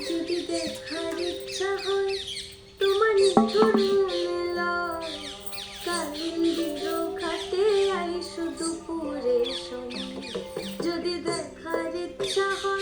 যদি দেখার ইচ্ছা হয়, তোমার নিঠুর মেলা কালীন বিদ্রোহ খাতে আইসো দুপুরে সময় যদি দেখার ইচ্ছা হয়